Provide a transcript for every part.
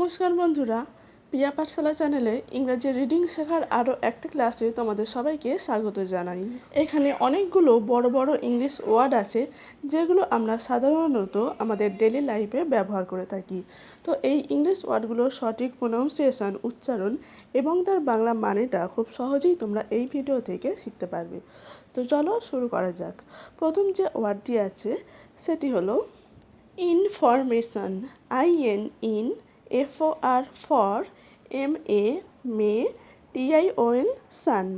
নমস্কার বন্ধুরা, প্রিয়া পাঠশালা চ্যানেলে ইংরাজি রিডিং শেখার আরও একটা ক্লাসে তোমাদের সবাইকে স্বাগত জানাই। এখানে অনেকগুলো বড় বড় ইংলিশ ওয়ার্ড আছে, যেগুলো আমরা সাধারণত আমাদের ডেলি লাইফে ব্যবহার করে থাকি। তো এই ইংলিশ ওয়ার্ডগুলোর সঠিক প্রোনাউন্সিয়েশন উচ্চারণ এবং তার বাংলা মানেটা খুব সহজেই তোমরা এই ভিডিও থেকে শিখতে পারবে। তো চলো শুরু করা যাক। প্রথম যে ওয়ার্ডটি আছে, সেটি হলো, information, I N in F O R for M A ma T I O N shun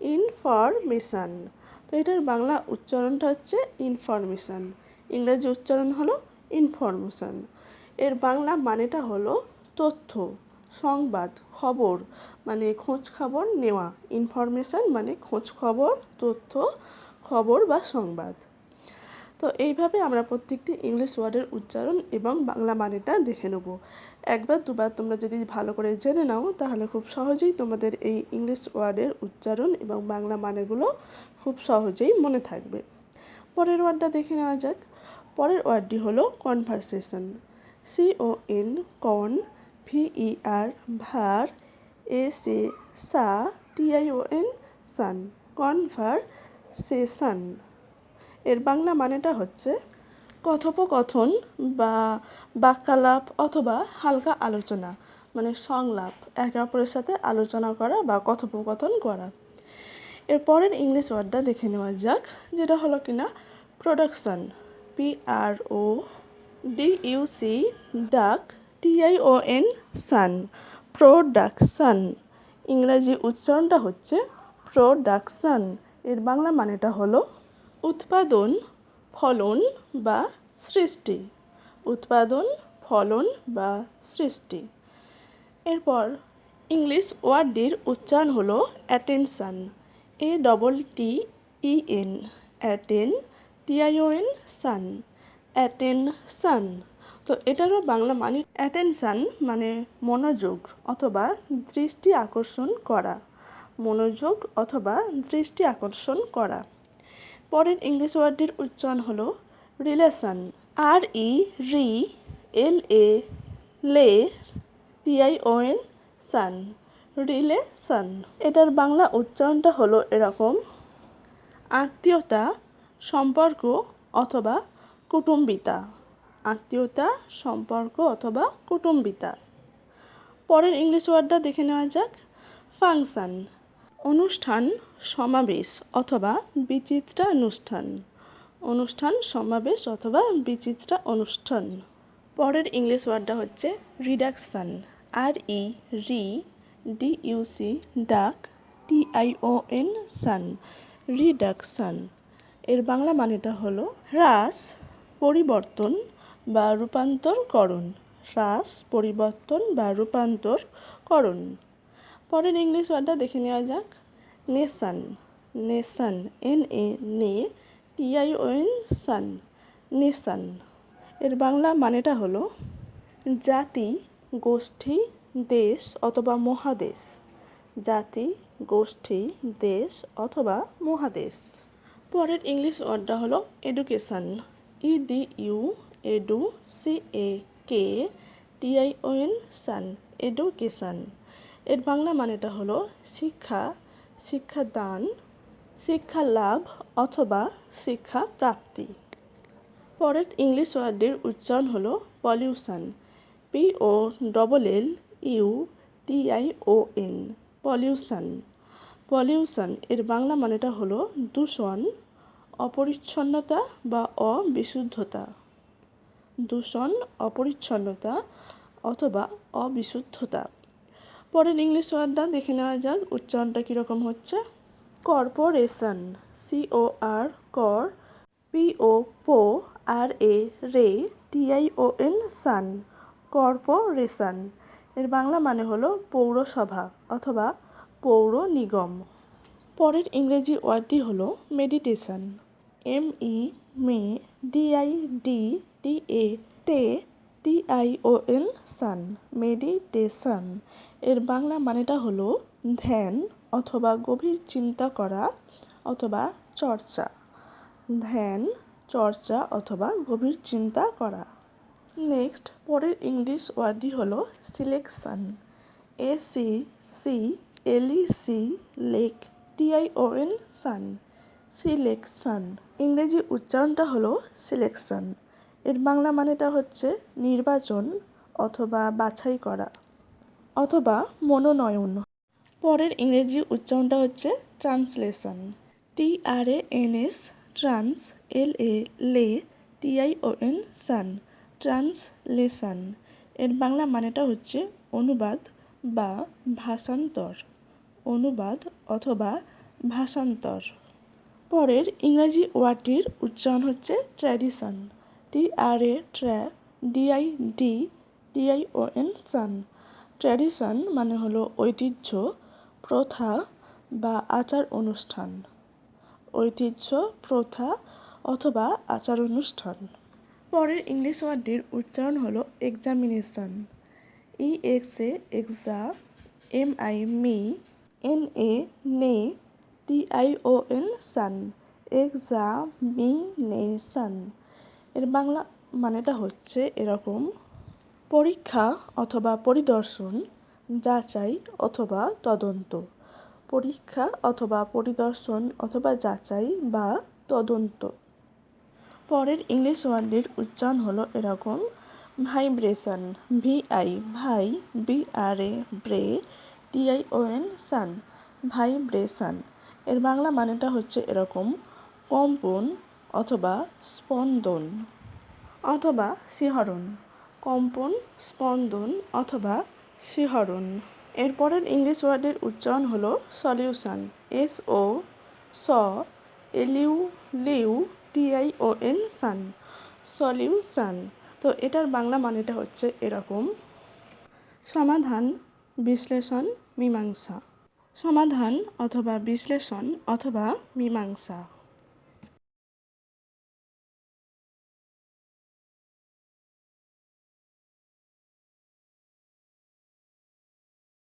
information তো এটার বাংলা উচ্চারণটা হচ্ছে ইনফরমেশান ইংরেজি উচ্চারণ হলো ইনফরমেশান এর বাংলা মানেটা হলো তথ্য, সংবাদ, খবর মানে খোঁজ খবর নেওয়া। ইনফরমেশান মানে খোঁজ খবর, তথ্য, খবর বা সংবাদ। তো এইভাবে আমরা প্রত্যেকটি ইংলিশ ওয়ার্ডের উচ্চারণ এবং বাংলা মানেটা দেখে নেব। একবার, দুবার তোমরা যদি ভালো করে জেনে নাও, তাহলে খুব সহজেই তোমাদের এই ইংলিশ ওয়ার্ডের উচ্চারণ এবং বাংলা মানেগুলো খুব সহজেই মনে থাকবে। পরের ওয়ার্ডটা দেখে নেওয়া যাক। পরের ওয়ার্ডটি হলো কনভারসেশন। সি ও এন কন ভিই আর ভার এ সা টিআইও এন সান কনভারসেশন এর বাংলা মানেটা হচ্ছে কথোপকথন বা বাক্যালাপ অথবা হালকা আলোচনা মানে সংলাপ, একে অপরের সাথে আলোচনা করা বা কথোপকথন করা। এর পরের ইংলিশ ওয়ার্ডটা দেখে নেওয়া যাক, যেটা হলো কিনা? Production P R O D U C duc T I O N shun. Production, ইংরাজি উচ্চারণটা হচ্ছে প্রোডাকশন। এর বাংলা মানেটা হলো উৎপাদন, ফলন বা সৃষ্টি। উৎপাদন, ফলন বা সৃষ্টি। এরপর ইংলিশ ওয়ার্ডটির উচ্চারণ হলো attention, A double T E N, atten T I O N shun. Attention, তো এটারও বাংলা মানে অ্যাটেনশান মানে মনোযোগ অথবা দৃষ্টি আকর্ষণ করা। মনোযোগ অথবা দৃষ্টি আকর্ষণ করা। পরের ইংলিশ ওয়ার্ডটির উচ্চারণ হলো relation. R E, re, L, A, la T I O, N, shun. Relation. এটার বাংলা উচ্চারণটা হলো এরকম, আত্মীয়তা, সম্পর্ক অথবা কুটুম্বিতা। আত্মীয়তা, সম্পর্ক অথবা কুটুম্বিতা। পরের ইংলিশ ওয়ার্ডটা দেখে নেওয়া যাক। ফাংশান। অনুষ্ঠান, সমাবেশ অথবা বিচিত্রা অনুষ্ঠান। অনুষ্ঠান, সমাবেশ অথবা বিচিত্রা অনুষ্ঠান। পরের ইংলিশ ওয়ার্ডটা হচ্ছে reduction. R E, re, D U C duc, T I O N, tion. Reduction. এর বাংলা মানেটা হলো হ্রাস, পরিবর্তন বা রূপান্তরকরণ। হ্রাস, পরিবর্তন বা রূপান্তরকরণ। পরের ইংলিশ ওয়ার্ডটা দেখে নেওয়া যাক। নেশান নেশান এন এ নে টিআইওএন সান নেশান এর বাংলা মানেটা হলো জাতি, গোষ্ঠী, দেশ অথবা মহাদেশ। জাতি, গোষ্ঠী, দেশ অথবা মহাদেশ। পরের ইংলিশ ওয়ার্ডটা হলো education E D U edu C A ca T I O N shun education এর বাংলা মানেটা হলো শিক্ষা, শিক্ষাদান শিক্ষা লাভ অথবা শিক্ষা প্রাপ্তি পরের ইংলিশ ওয়ার্ডের উচ্চারণ হলো pollution, P O double L U T I O N, pollution. Pollution এর বাংলা মানেটা হলো দূষণ, অপরিচ্ছন্নতা বা অবিশুদ্ধতা। দূষণ, অপরিচ্ছন্নতা অথবা অবিশুদ্ধতা। পরের ইংলিশ ওয়ার্ডটা দেখে নেওয়া যাক, উচ্চারণটা কীরকম হচ্ছে? কর্পোরেশন ও আর কর পি ও পো আর এ রে ও এন সান কর্পোরেশন এর বাংলা মানে হলো পৌরসভা অথবা পৌর নিগম। পরের ইংরেজি ওয়ার্ডটি হলো meditation M E me D I di T A ta T I O N shun meditation এর বাংলা মানেটা হলো ধ্যান অথবা গভীর চিন্তা করা অথবা চর্চা। ধ্যান, চর্চা অথবা গভীর চিন্তা করা। নেক্সট, পরের ইংলিশ ওয়ার্ডটি হলো selection. A C C L E C lec T I O N shun. Selection. ইংরেজি উচ্চারণটা হলো সিলেকশন। এর বাংলা মানেটা হচ্ছে নির্বাচন অথবা বাছাই করা। অথবা মনোনয়ন। পরের ইংরেজি উচ্চারণটা হচ্ছে translation. T R A N S, trans, L A, la, T I O N, shun, translation. এর বাংলা মানেটা হচ্ছে অনুবাদ বা ভাষান্তর। অনুবাদ অথবা ভাষান্তর। পরের ইংরাজি ওয়ার্ডটির উচ্চারণ হচ্ছে tradition. T R A, tra D I di D I O N, shun. Tradition মানে হলো ঐতিহ্য, প্রথা বা আচার অনুষ্ঠান ঐতিহ্য, প্রথা অথবা আচার অনুষ্ঠান পরের ইংলিশ ওয়ার্ডটির উচ্চারণ হলো examination. E X A exa M I mi, N A na, T I O N shun, examination. এর বাংলা মানেটা হচ্ছে এরকম। পরীক্ষা অথবা পরিদর্শন, যাচাই অথবা তদন্ত। পরীক্ষা অথবা পরিদর্শন অথবা যাচাই বা তদন্ত। পরের ইংলিশ ওয়ার্ডের উচ্চারণ হলো এরকম, vibration V I vi B R A bra T I O N shun, vibration. এর বাংলা মানেটা হচ্ছে এরকম, কম্পন অথবা স্পন্দন অথবা শিহরণ কম্পন, স্পন্দন অথবা শিহরণ এরপরের ইংলিশ ওয়ার্ডের উচ্চারণ হলো solution. S O so, L U, lu T I O N, shun. Solution. তো এটার বাংলা মানেটা হচ্ছে এরকম। সমাধান, বিশ্লেষণ, মীমাংসা। সমাধান অথবা বিশ্লেষণ অথবা মীমাংসা।